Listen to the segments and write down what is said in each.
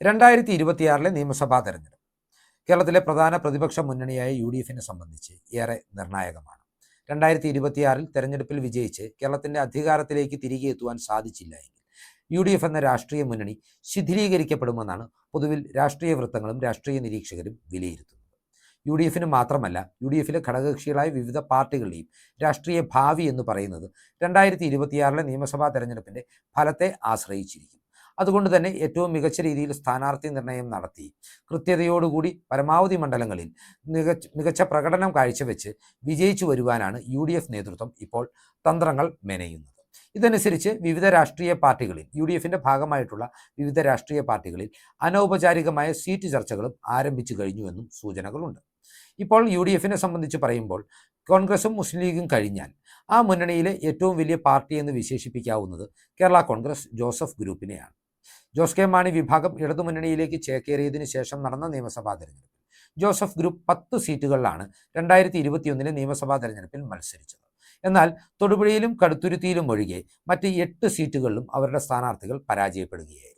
രണ്ടായിരത്തി ഇരുപത്തിയാറിലെ നിയമസഭാ തെരഞ്ഞെടുപ്പ്. കേരളത്തിലെ പ്രധാന പ്രതിപക്ഷ മുന്നണിയായ യു ഡി എഫിനെ സംബന്ധിച്ച് ഏറെ നിർണായകമാണ്. രണ്ടായിരത്തി ഇരുപത്തിയാറിൽ തെരഞ്ഞെടുപ്പിൽ വിജയിച്ച് കേരളത്തിന്റെ അധികാരത്തിലേക്ക് തിരികെ എത്തുവാൻ സാധിച്ചില്ല എങ്കിൽ യു ഡി എഫ് എന്ന രാഷ്ട്രീയ മുന്നണി ശിഥിലീകരിക്കപ്പെടുമെന്നാണ് പൊതുവിൽ രാഷ്ട്രീയ വൃത്തങ്ങളും രാഷ്ട്രീയ നിരീക്ഷകരും വിലയിരുത്തുന്നത്. യു ഡി എഫിന് മാത്രമല്ല യു ഡി എഫിലെ ഘടകകക്ഷികളായ വിവിധ പാർട്ടികളുടെയും രാഷ്ട്രീയ ഭാവി എന്ന് പറയുന്നത് രണ്ടായിരത്തി ഇരുപത്തിയാറിലെ നിയമസഭാ തെരഞ്ഞെടുപ്പിന്റെ ഫലത്തെ ആശ്രയിച്ചിരിക്കും അതുകൊണ്ട് തന്നെ ഏറ്റവും മികച്ച രീതിയിൽ സ്ഥാനാർത്ഥി നിർണയം നടത്തി. കൃത്യതയോടുകൂടി പരമാവധി മണ്ഡലങ്ങളിൽ മികച്ച മികച്ച പ്രകടനം കാഴ്ചവെച്ച് വിജയിച്ചു വരുവാനാണ് യു നേതൃത്വം ഇപ്പോൾ തന്ത്രങ്ങൾ മെനയുന്നത്. ഇതനുസരിച്ച് വിവിധ രാഷ്ട്രീയ പാർട്ടികളിൽ യു ഡി എഫിന്റെ ഭാഗമായിട്ടുള്ള വിവിധ രാഷ്ട്രീയ പാർട്ടികളിൽ അനൗപചാരികമായ സീറ്റ് ചർച്ചകളും ആരംഭിച്ചു കഴിഞ്ഞുവെന്നും സൂചനകളുണ്ട്. ഇപ്പോൾ യു ഡി എഫിനെ സംബന്ധിച്ച് പറയുമ്പോൾ കോൺഗ്രസും മുസ്ലിം ലീഗും കഴിഞ്ഞാൽ ആ മുന്നണിയിലെ ഏറ്റവും വലിയ പാർട്ടി എന്ന് വിശേഷിപ്പിക്കാവുന്നത് കേരള കോൺഗ്രസ് ജോസഫ് ഗ്രൂപ്പിനെയാണ്. ജോസ് കെ മാണി വിഭാഗം ഇടതുമുന്നണിയിലേക്ക് ചേക്കേറിയതിനു ശേഷം നടന്ന നിയമസഭാ തെരഞ്ഞെടുപ്പിൽ ജോസഫ് ഗ്രൂപ്പ് പത്ത് സീറ്റുകളിലാണ് രണ്ടായിരത്തി ഇരുപത്തിയൊന്നിലെ നിയമസഭാ തെരഞ്ഞെടുപ്പിൽ മത്സരിച്ചത്. എന്നാൽ തൊടുപുഴയിലും കടുത്തുരുത്തിയിലും ഒഴികെ മറ്റ് എട്ട് സീറ്റുകളിലും അവരുടെ സ്ഥാനാർത്ഥികൾ പരാജയപ്പെടുകയായിരുന്നു.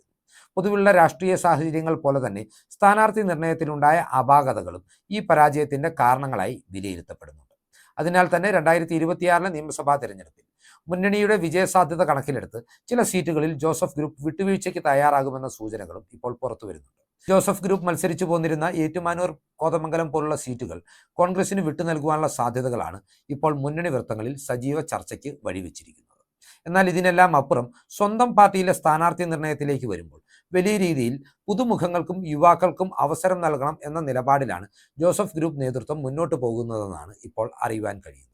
പൊതുവുള്ള രാഷ്ട്രീയ സാഹചര്യങ്ങൾ പോലെ തന്നെ സ്ഥാനാർത്ഥി നിർണയത്തിലുണ്ടായ അപാകതകളും ഈ പരാജയത്തിന്റെ കാരണങ്ങളായി വിലയിരുത്തപ്പെടുന്നുണ്ട്. അതിനാൽ തന്നെ രണ്ടായിരത്തി ഇരുപത്തിയാറിലെ നിയമസഭാ തെരഞ്ഞെടുപ്പിൽ മുന്നണിയുടെ വിജയസാധ്യത കണക്കിലെടുത്ത് ചില സീറ്റുകളിൽ ജോസഫ് ഗ്രൂപ്പ് വിട്ടുവീഴ്ചയ്ക്ക് തയ്യാറാകുമെന്ന സൂചനകളും ഇപ്പോൾ പുറത്തു വരുന്നുണ്ട്. ജോസഫ് ഗ്രൂപ്പ് മത്സരിച്ചു പോന്നിരുന്ന ഏറ്റുമാനൂർ കോതമംഗലം പോലുള്ള സീറ്റുകൾ കോൺഗ്രസിന് വിട്ടു നൽകുവാനുള്ള സാധ്യതകളാണ് ഇപ്പോൾ മുന്നണി വൃത്തങ്ങളിൽ സജീവ ചർച്ചയ്ക്ക് വഴിവെച്ചിരിക്കുന്നത്. എന്നാൽ ഇതിനെല്ലാം അപ്പുറം സ്വന്തം പാർട്ടിയിലെ സ്ഥാനാർത്ഥി നിർണയത്തിലേക്ക് വരുമ്പോൾ വലിയ രീതിയിൽ പുതുമുഖങ്ങൾക്കും യുവാക്കൾക്കും അവസരം നൽകണം എന്ന നിലപാടിലാണ് ജോസഫ് ഗ്രൂപ്പ് നേതൃത്വം മുന്നോട്ട് പോകുന്നതെന്നാണ് ഇപ്പോൾ അറിയുവാൻ കഴിയുന്നത്.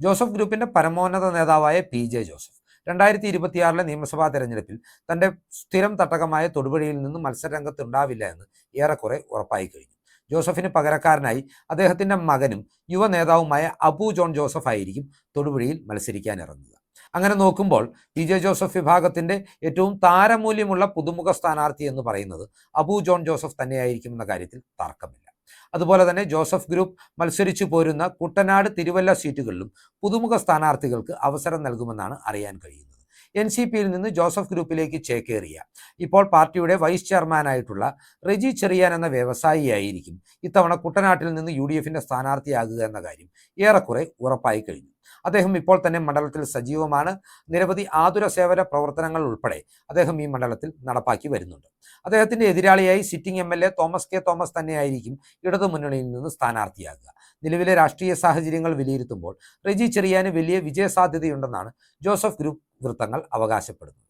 ജോസഫ് ഗ്രൂപ്പിന്റെ പരമോന്നത നേതാവായ പി ജെ ജോസഫ്. രണ്ടായിരത്തി ഇരുപത്തിയാറിലെ നിയമസഭാ തെരഞ്ഞെടുപ്പിൽ തന്റെ സ്ഥിരം തട്ടകമായ തൊടുപുഴയിൽ നിന്ന് മത്സരരംഗത്തുണ്ടാവില്ല എന്ന് ഏറെക്കുറെ ഉറപ്പായി കഴിഞ്ഞു. ജോസഫിന് പകരക്കാരനായി അദ്ദേഹത്തിന്റെ മകനും യുവ നേതാവുമായ അബു ജോൺ ജോസഫ് ആയിരിക്കും തൊടുപുഴയിൽ മത്സരിക്കാൻ ഇറങ്ങുക അങ്ങനെ നോക്കുമ്പോൾ പി ജെ ജോസഫ് വിഭാഗത്തിന്റെ ഏറ്റവും താരമൂല്യമുള്ള പുതുമുഖ സ്ഥാനാർത്ഥി എന്ന് പറയുന്നത് അബു ജോൺ ജോസഫ് തന്നെയായിരിക്കും എന്ന കാര്യത്തിൽ തർക്കമില്ല. അതുപോലെ തന്നെ ജോസഫ് ഗ്രൂപ്പ് മത്സരിച്ചു പോരുന്ന കുട്ടനാട് തിരുവല്ല സീറ്റുകളിലും പുതുമുഖ സ്ഥാനാർത്ഥികൾക്ക് അവസരം നൽകുമെന്നാണ് അറിയാൻ കഴിയുന്നത്. എൻ സി പിയിൽ നിന്ന് ജോസഫ് ഗ്രൂപ്പിലേക്ക് ചേക്കേറിയ ഇപ്പോൾ പാർട്ടിയുടെ വൈസ് ചെയർമാനായിട്ടുള്ള റെജി ചെറിയാൻ എന്ന വ്യവസായിയായിരിക്കും ഇത്തവണ കുട്ടനാട്ടിൽ നിന്ന് യു ഡി എഫിന്റെ സ്ഥാനാർത്ഥിയാകുക എന്ന കാര്യം ഏറെക്കുറെ ഉറപ്പായി കഴിഞ്ഞു. അദ്ദേഹം ഇപ്പോൾ തന്നെ മണ്ഡലത്തിൽ സജീവമാണ്. നിരവധി ആതുര സേവന പ്രവർത്തനങ്ങൾ ഉൾപ്പെടെ അദ്ദേഹം ഈ മണ്ഡലത്തിൽ നടപ്പാക്കി വരുന്നുണ്ട്. അദ്ദേഹത്തിന്റെ എതിരാളിയായി sitting M L A Thomas K Thomas തന്നെയായിരിക്കും ഇടതുമുന്നണിയിൽ നിന്ന് സ്ഥാനാർത്ഥിയാകുക. നിലവിലെ രാഷ്ട്രീയ സാഹചര്യങ്ങൾ വിലയിരുത്തുമ്പോൾ റെജി ചെറിയാന് വലിയ വിജയ സാധ്യതയുണ്ടെന്നാണ് ജോസഫ് ഗ്രൂപ്പ് വൃത്തങ്ങൾ അവകാശപ്പെടുന്നത്.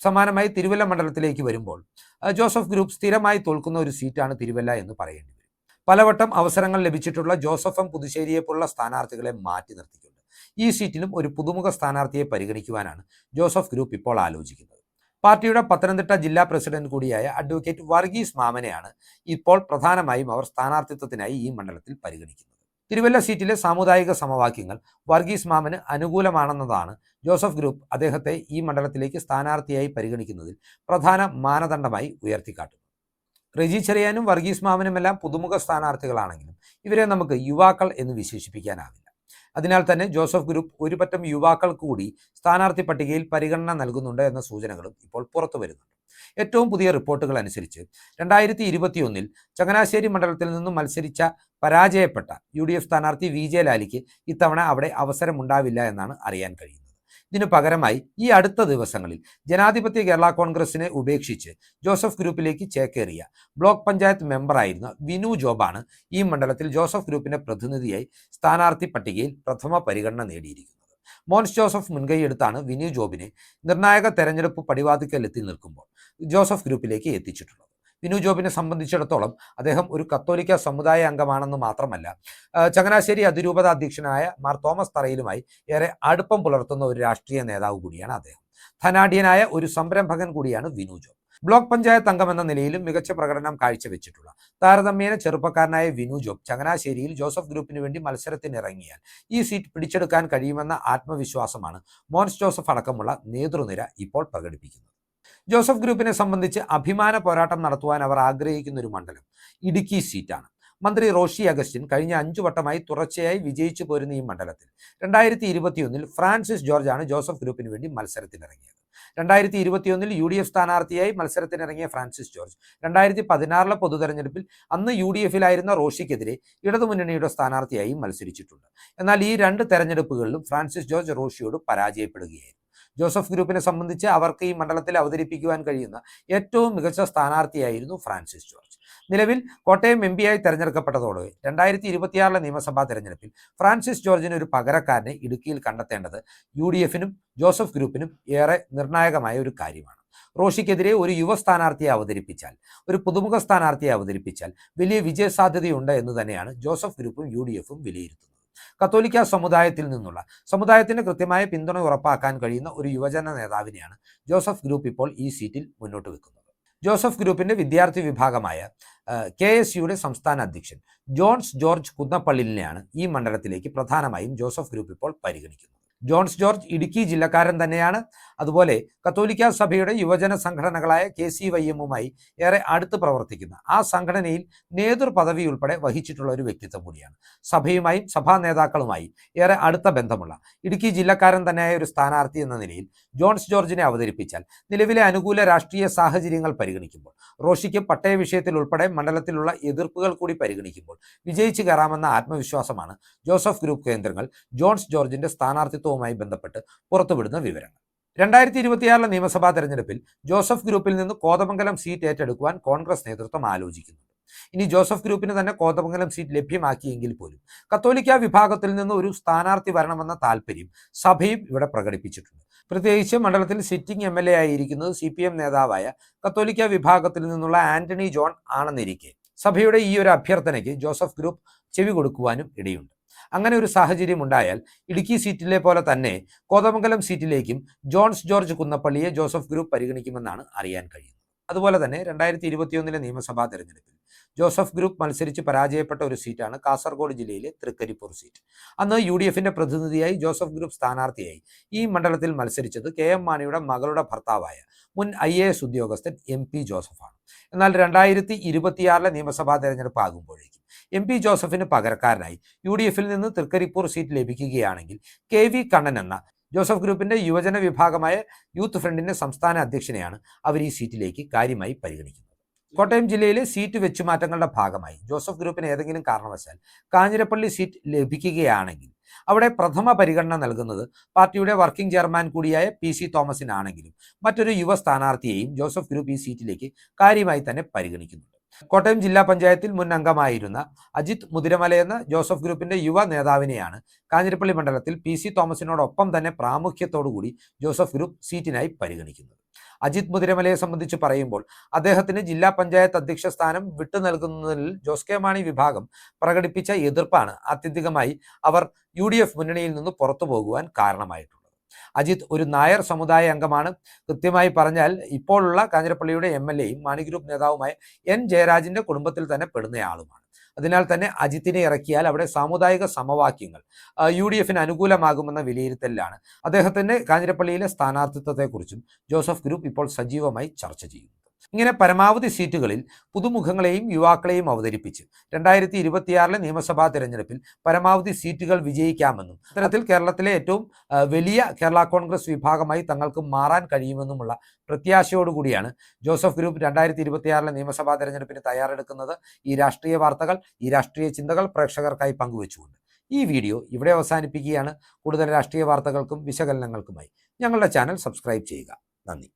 സമാനമായി തിരുവല്ല മണ്ഡലത്തിലേക്ക് വരുമ്പോൾ ജോസഫ് ഗ്രൂപ്പ് സ്ഥിരമായി തോൽക്കുന്ന ഒരു സീറ്റാണ് തിരുവല്ല എന്ന് പറയേണ്ടി വരും. പലവട്ടം അവസരങ്ങൾ ലഭിച്ചിട്ടുള്ള ജോസഫും പുതുശ്ശേരിയെ പോലുള്ള സ്ഥാനാർത്ഥികളെ മാറ്റി നിർത്തിക്കൊണ്ട് ഈ സീറ്റിലും ഒരു പുതുമുഖ സ്ഥാനാർത്ഥിയെ പരിഗണിക്കുവാനാണ് ജോസഫ് ഗ്രൂപ്പ് ഇപ്പോൾ ആലോചിക്കുന്നത്. പാർട്ടിയുടെ പത്തനംതിട്ട ജില്ലാ പ്രസിഡന്റ് കൂടിയായ അഡ്വക്കേറ്റ് വർഗീസ് മാമനെയാണ് ഇപ്പോൾ പ്രധാനമായും അവർ സ്ഥാനാർത്ഥിത്വത്തിനായി ഈ മണ്ഡലത്തിൽ പരിഗണിക്കുന്നത്. തിരുവല്ല സീറ്റിലെ സാമുദായിക സമവാക്യങ്ങൾ വർഗീസ് മാമന് അനുകൂലമാണെന്നതാണ് ജോസഫ് ഗ്രൂപ്പ് അദ്ദേഹത്തെ ഈ മണ്ഡലത്തിലേക്ക് സ്ഥാനാർത്ഥിയായി പരിഗണിക്കുന്നതിൽ പ്രധാന മാനദണ്ഡമായി ഉയർത്തിക്കാട്ടുന്നു റെജി ചെറിയാനും വർഗീസ് മാമനുമെല്ലാം പുതുമുഖ സ്ഥാനാർത്ഥികളാണെങ്കിലും ഇവരെ നമുക്ക് യുവാക്കൾ എന്ന് വിശേഷിപ്പിക്കാനാവില്ല. അതിനാൽ തന്നെ ജോസഫ് ഗ്രൂപ്പ് ഒരുപറ്റം യുവാക്കൾ കൂടി സ്ഥാനാർത്ഥി പട്ടികയിൽ പരിഗണന നൽകുന്നുണ്ട് എന്ന സൂചനകളും ഇപ്പോൾ പുറത്തു വരുന്നുണ്ട്. ഏറ്റവും പുതിയ റിപ്പോർട്ടുകൾ അനുസരിച്ച് രണ്ടായിരത്തി ഇരുപത്തിയൊന്നിൽ ചങ്ങനാശ്ശേരി മണ്ഡലത്തിൽ നിന്നും മത്സരിച്ച പരാജയപ്പെട്ട യു ഡി എഫ് സ്ഥാനാർത്ഥി വി ജെ ലാലിക്ക് ഇത്തവണ അവിടെ അവസരമുണ്ടാവില്ല എന്നാണ് അറിയാൻ കഴിയുന്നത്. ഇതിനു പകരമായി ഈ അടുത്ത ദിവസങ്ങളിൽ ജനാധിപത്യ കേരള കോൺഗ്രസിനെ ഉപേക്ഷിച്ച് ജോസഫ് ഗ്രൂപ്പിലേക്ക് ചേക്കേറിയ ബ്ലോക്ക് പഞ്ചായത്ത് മെമ്പറായിരുന്ന വിനു ജോബാണ് ഈ മണ്ഡലത്തിൽ ജോസഫ് ഗ്രൂപ്പിന്റെ പ്രതിനിധിയായി സ്ഥാനാർത്ഥി പട്ടികയിൽ പ്രഥമ പരിഗണന നേടിയിരിക്കുന്നത്. മോൻസ് ജോസഫ് മുൻകൈയെടുത്താണ് വിനു ജോബിനെ നിർണായക തെരഞ്ഞെടുപ്പ് പടിവാതിക്കൽ എത്തി നിൽക്കുമ്പോൾ ജോസഫ് ഗ്രൂപ്പിലേക്ക് എത്തിച്ചിട്ടുള്ളത്. വിനു ജോബിനെ സംബന്ധിച്ചിടത്തോളം അദ്ദേഹം ഒരു കത്തോലിക്ക സമുദായ അംഗമാണെന്ന് മാത്രമല്ല ചങ്ങനാശ്ശേരി അതിരൂപത അധ്യക്ഷനായ മാർ തോമസ് തറയിലുമായി ഏറെ അടുപ്പം പുലർത്തുന്ന ഒരു രാഷ്ട്രീയ നേതാവ് കൂടിയാണ് അദ്ദേഹം. ധനാഢ്യനായ ഒരു സംരംഭകൻ കൂടിയാണ് വിനു ജോബ്. ബ്ലോക്ക് പഞ്ചായത്ത് അംഗം എന്ന നിലയിലും മികച്ച പ്രകടനം കാഴ്ചവെച്ചിട്ടുള്ള താരതമ്യേന ചെറുപ്പക്കാരനായ വിനു ജോബ് ചങ്ങനാശ്ശേരിയിൽ ജോസഫ് ഗ്രൂപ്പിന് വേണ്ടി മത്സരത്തിനിറങ്ങിയാൽ ഈ സീറ്റ് പിടിച്ചെടുക്കാൻ കഴിയുമെന്ന ആത്മവിശ്വാസമാണ് മോൻസ് ജോസഫ് അടക്കമുള്ള നേതൃനിര ഇപ്പോൾ പ്രകടിപ്പിക്കുന്നത്. ജോസഫ് ഗ്രൂപ്പിനെ സംബന്ധിച്ച് അഭിമാന പോരാട്ടം നടത്തുവാൻ അവർ ആഗ്രഹിക്കുന്ന ഒരു മണ്ഡലം. ഇടുക്കി സീറ്റാണ്. മന്ത്രി റോഷി അഗസ്റ്റിൻ കഴിഞ്ഞ അഞ്ചു വട്ടമായി തുടർച്ചയായി വിജയിച്ചു പോരുന്ന ഈ മണ്ഡലത്തിൽ. രണ്ടായിരത്തി ഇരുപത്തിയൊന്നിൽ ഫ്രാൻസിസ് ജോർജാണ് ജോസഫ് ഗ്രൂപ്പിന് വേണ്ടി മത്സരത്തിനിറങ്ങിയത്. രണ്ടായിരത്തി ഇരുപത്തിയൊന്നിൽ യു ഡി എഫ് സ്ഥാനാർത്ഥിയായി മത്സരത്തിനിറങ്ങിയ ഫ്രാൻസിസ് ജോർജ്. രണ്ടായിരത്തി പതിനാറിലെ പൊതുതെരഞ്ഞെടുപ്പിൽ അന്ന് യു ഡി എഫിലായിരുന്ന റോഷിക്കെതിരെ ഇടതുമുന്നണിയുടെ സ്ഥാനാർത്ഥിയായി മത്സരിച്ചിട്ടുണ്ട്. എന്നാൽ ഈ രണ്ട് തെരഞ്ഞെടുപ്പുകളിലും ഫ്രാൻസിസ് ജോർജ് റോഷിയോട് പരാജയപ്പെടുകയായിരുന്നു. ജോസഫ് ഗ്രൂപ്പിനെ സംബന്ധിച്ച് അവർക്ക് ഈ മണ്ഡലത്തിൽ അവതരിപ്പിക്കുവാൻ കഴിയുന്ന ഏറ്റവും മികച്ച സ്ഥാനാർത്ഥിയായിരുന്നു ഫ്രാൻസിസ് ജോർജ്. നിലവിൽ കോട്ടയം എം പിയായി തെരഞ്ഞെടുക്കപ്പെട്ടതോടെ രണ്ടായിരത്തി ഇരുപത്തിയാറിലെ നിയമസഭാ തെരഞ്ഞെടുപ്പിൽ ഫ്രാൻസിസ് ജോർജിന് ഒരു പകരക്കാരനെ ഇടുക്കിയിൽ കണ്ടെത്തേണ്ടത് യു ഡി എഫിനും ജോസഫ് ഗ്രൂപ്പിനും ഏറെ നിർണായകമായ ഒരു കാര്യമാണ്. റോഷിക്കെതിരെ ഒരു യുവ സ്ഥാനാർത്ഥിയെ അവതരിപ്പിച്ചാൽ ഒരു പുതുമുഖ സ്ഥാനാർത്ഥിയെ അവതരിപ്പിച്ചാൽ വലിയ വിജയസാധ്യതയുണ്ട് എന്ന് തന്നെയാണ് ജോസഫ് ഗ്രൂപ്പും യു വിലയിരുത്തുന്നത്. കത്തോലിക്ക സമുദായത്തിൽ നിന്നുള്ള സമുദായത്തിന് കൃത്യമായ പിന്തുണ ഉറപ്പാക്കാൻ കഴിയുന്ന ഒരു യുവജന നേതാവിനെയാണ് ജോസഫ് ഗ്രൂപ്പ് ഇപ്പോൾ ഈ സീറ്റിൽ മുന്നോട്ട് വെക്കുന്നത്. ജോസഫ് ഗ്രൂപ്പിന്റെ വിദ്യാർത്ഥി വിഭാഗമായ കെ എസ് യുടെ സംസ്ഥാന അധ്യക്ഷൻ ജോൺസ് ജോർജ് കുന്നപ്പള്ളിലിനെയാണ് ഈ മണ്ഡലത്തിലേക്ക് പ്രധാനമായും ജോസഫ് ഗ്രൂപ്പ് ഇപ്പോൾ പരിഗണിക്കുന്നത്. ജോൺസ് ജോർജ് ഇടുക്കി ജില്ലക്കാരൻ തന്നെയാണ്. അതുപോലെ കത്തോലിക്ക സഭയുടെ യുവജന സംഘടനകളായ കെ സി വൈ എമ്മുമായി ഏറെ അടുത്ത് പ്രവർത്തിക്കുന്ന ആ സംഘടനയിൽ നേതൃപദവി ഉൾപ്പെടെ വഹിച്ചിട്ടുള്ള ഒരു വ്യക്തിത്വം കൂടിയാണ്. സഭയുമായും സഭാ നേതാക്കളുമായി ഏറെ അടുത്ത ബന്ധമുള്ള ഇടുക്കി ജില്ലക്കാരൻ തന്നെയായ ഒരു സ്ഥാനാർത്ഥി എന്ന നിലയിൽ ജോൺസ് ജോർജിനെ അവതരിപ്പിച്ചാൽ നിലവിലെ അനുകൂല രാഷ്ട്രീയ സാഹചര്യങ്ങൾ പരിഗണിക്കുമ്പോൾ റോഷിക്ക് പട്ടയ വിഷയത്തിൽ ഉൾപ്പെടെ മണ്ഡലത്തിലുള്ള എതിർപ്പുകൾ കൂടി പരിഗണിക്കുമ്പോൾ വിജയിച്ചു കയറാമെന്ന ആത്മവിശ്വാസമാണ് ജോസഫ് ഗ്രൂപ്പ് കേന്ദ്രങ്ങൾ ജോൺസ് ജോർജിന്റെ സ്ഥാനാർത്ഥിത്വവുമായി ബന്ധപ്പെട്ട് പുറത്തുവിടുന്ന വിവരങ്ങൾ. രണ്ടായിരത്തി ഇരുപത്തിയാറിലെ നിയമസഭാ തെരഞ്ഞെടുപ്പിൽ ജോസഫ് ഗ്രൂപ്പിൽ നിന്ന് കോതമംഗലം സീറ്റ് ഏറ്റെടുക്കുവാൻ കോൺഗ്രസ് നേതൃത്വം ആലോചിക്കുന്നു ഇനി ജോസഫ് ഗ്രൂപ്പിന് തന്നെ കോതമംഗലം സീറ്റ് ലഭ്യമാക്കിയെങ്കിൽ പോലും കത്തോലിക്ക വിഭാഗത്തിൽ നിന്ന് ഒരു സ്ഥാനാർത്ഥി വരണമെന്ന താല്പര്യം സഭയും ഇവിടെ പ്രകടിപ്പിച്ചിട്ടുണ്ട്. പ്രത്യേകിച്ച് മണ്ഡലത്തിൽ സിറ്റിംഗ് എം എൽ എ ആയിരിക്കുന്നത് സി പി എം നേതാവായ കത്തോലിക്ക വിഭാഗത്തിൽ നിന്നുള്ള ആന്റണി ജോൺ ആണെന്നിരിക്കെ സഭയുടെ ഈ ഒരു അഭ്യർത്ഥനയ്ക്ക് ജോസഫ് ഗ്രൂപ്പ് ചെവി കൊടുക്കുവാനും ഇടയുണ്ട്. അങ്ങനെ ഒരു സാഹചര്യം ഉണ്ടായാൽ ഇടുക്കി സീറ്റിലെ പോലെ തന്നെ കോതമംഗലം സീറ്റിലേക്കും ജോൺസ് ജോർജ് കുന്നപ്പള്ളിയെ ജോസഫ് ഗ്രൂപ്പ് പരിഗണിക്കുമെന്നാണ് അറിയാൻ കഴിയുന്നത്. അതുപോലെ തന്നെ രണ്ടായിരത്തി ഇരുപത്തിയൊന്നിലെ നിയമസഭാ തെരഞ്ഞെടുപ്പിൽ ജോസഫ് ഗ്രൂപ്പ് മത്സരിച്ച് പരാജയപ്പെട്ട ഒരു സീറ്റാണ് കാസർഗോഡ് ജില്ലയിലെ തൃക്കരിപ്പൂർ സീറ്റ്. അന്ന് യു ഡി എഫിന്റെ പ്രതിനിധിയായി ജോസഫ് ഗ്രൂപ്പ് സ്ഥാനാർത്ഥിയായി ഈ മണ്ഡലത്തിൽ മത്സരിച്ചത് കെ എം മാണിയുടെ മകളുടെ ഭർത്താവായ മുൻ ഐ എ എസ് ഉദ്യോഗസ്ഥൻ എം പി ജോസഫാണ്. എന്നാൽ രണ്ടായിരത്തി ഇരുപത്തിയാറിലെ നിയമസഭാ തെരഞ്ഞെടുപ്പ് ആകുമ്പോഴേക്കും എം പി ജോസഫിന് പകരക്കാരനായി യു ഡി എഫിൽ നിന്ന് തൃക്കരിപ്പൂർ സീറ്റ് ലഭിക്കുകയാണെങ്കിൽ കെ വി കണ്ണൻ എന്ന ജോസഫ് ഗ്രൂപ്പിന്റെ യുവജന വിഭാഗമായ യൂത്ത് ഫ്രണ്ടിന്റെ സംസ്ഥാന അധ്യക്ഷനെയാണ് അവർ ഈ സീറ്റിലേക്ക് കാര്യമായി പരിഗണിക്കുന്നത്. കോട്ടയം ജില്ലയിലെ സീറ്റ് വെച്ചുമാറ്റങ്ങളുടെ ഭാഗമായി ജോസഫ് ഗ്രൂപ്പിന് ഏതെങ്കിലും കാരണവശാൽ കാഞ്ഞിരപ്പള്ളി സീറ്റ് ലഭിക്കുകയാണെങ്കിൽ അവിടെ പ്രഥമ പരിഗണന നൽകുന്നത് പാർട്ടിയുടെ വർക്കിംഗ് ചെയർമാൻ കൂടിയായ പി സി തോമസിനാണെങ്കിലും മറ്റൊരു യുവ സ്ഥാനാർത്ഥിയെയും ജോസഫ് ഗ്രൂപ്പ് ഈ സീറ്റിലേക്ക് കാര്യമായി തന്നെ പരിഗണിക്കുന്നുണ്ട്. കോട്ടയം ജില്ലാ പഞ്ചായത്തിൽ മുൻ അംഗമായിരുന്ന അജിത് മുതിരമല എന്ന ജോസഫ് ഗ്രൂപ്പിന്റെ യുവ നേതാവിനെയാണ് കാഞ്ഞിരപ്പള്ളി മണ്ഡലത്തിൽ പി സി തോമസിനോടൊപ്പം തന്നെ പ്രാമുഖ്യത്തോടുകൂടി ജോസഫ് ഗ്രൂപ്പ് സീറ്റിനായി പരിഗണിക്കുന്നത്. അജിത് മുതിരമലയെ സംബന്ധിച്ച് പറയുമ്പോൾ അദ്ദേഹത്തിന് ജില്ലാ പഞ്ചായത്ത് അധ്യക്ഷ സ്ഥാനം വിട്ടു നൽകുന്നതിൽ ജോസ് കെ മാണി വിഭാഗം പ്രകടിപ്പിച്ച എതിർപ്പാണ്. ആത്യന്തികമായി അവർ യു മുന്നണിയിൽ നിന്ന് പുറത്തു പോകുവാൻ കാരണമായിട്ടുള്ളത് അജിത് ഒരു നായർ സമുദായ അംഗമാണ്. കൃത്യമായി പറഞ്ഞാൽ ഇപ്പോഴുള്ള കാഞ്ഞിരപ്പള്ളിയുടെ എം എൽ എയും മാണി ഗ്രൂപ്പ് നേതാവുമായ എൻ ജയരാജിന്റെ കുടുംബത്തിൽ തന്നെ പെടുന്നയാളുമാണ്. അതിനാൽ തന്നെ അജിത്തിനെ ഇറക്കിയാൽ അവിടെ സാമുദായിക സമവാക്യങ്ങൾ യു ഡി എഫിന് അനുകൂലമാകുമെന്ന വിലയിരുത്തലിലാണ്. അദ്ദേഹത്തിന്റെ കാഞ്ഞിരപ്പള്ളിയിലെ സ്ഥാനാർത്ഥിത്വത്തെക്കുറിച്ചും ജോസഫ് ഗ്രൂപ്പ് ഇപ്പോൾ സജീവമായി ചർച്ച ചെയ്യുന്നു. ഇങ്ങനെ പരമാവധി സീറ്റുകളിൽ പുതുമുഖങ്ങളെയും യുവാക്കളെയും അവതരിപ്പിച്ച്. രണ്ടായിരത്തി ഇരുപത്തിയാറിലെ നിയമസഭാ തെരഞ്ഞെടുപ്പിൽ പരമാവധി സീറ്റുകൾ വിജയിക്കാമെന്നും അത്തരത്തിൽ കേരളത്തിലെ ഏറ്റവും വലിയ കേരള കോൺഗ്രസ് വിഭാഗമായി തങ്ങൾക്ക് മാറാൻ കഴിയുമെന്നുമുള്ള പ്രത്യാശയോടുകൂടിയാണ് ജോസഫ് ഗ്രൂപ്പ് രണ്ടായിരത്തി ഇരുപത്തിയാറിലെ നിയമസഭാ തെരഞ്ഞെടുപ്പിന് തയ്യാറെടുക്കുന്നത്. ഈ രാഷ്ട്രീയ വാർത്തകൾ ഈ രാഷ്ട്രീയ ചിന്തകൾ പ്രേക്ഷകർക്കായി പങ്കുവച്ചുകൊണ്ട്. ഈ വീഡിയോ ഇവിടെ അവസാനിപ്പിക്കുകയാണ്. കൂടുതൽ രാഷ്ട്രീയ വാർത്തകൾക്കും വിശകലനങ്ങൾക്കുമായി ഞങ്ങളുടെ ചാനൽ സബ്സ്ക്രൈബ് ചെയ്യുക. നന്ദി.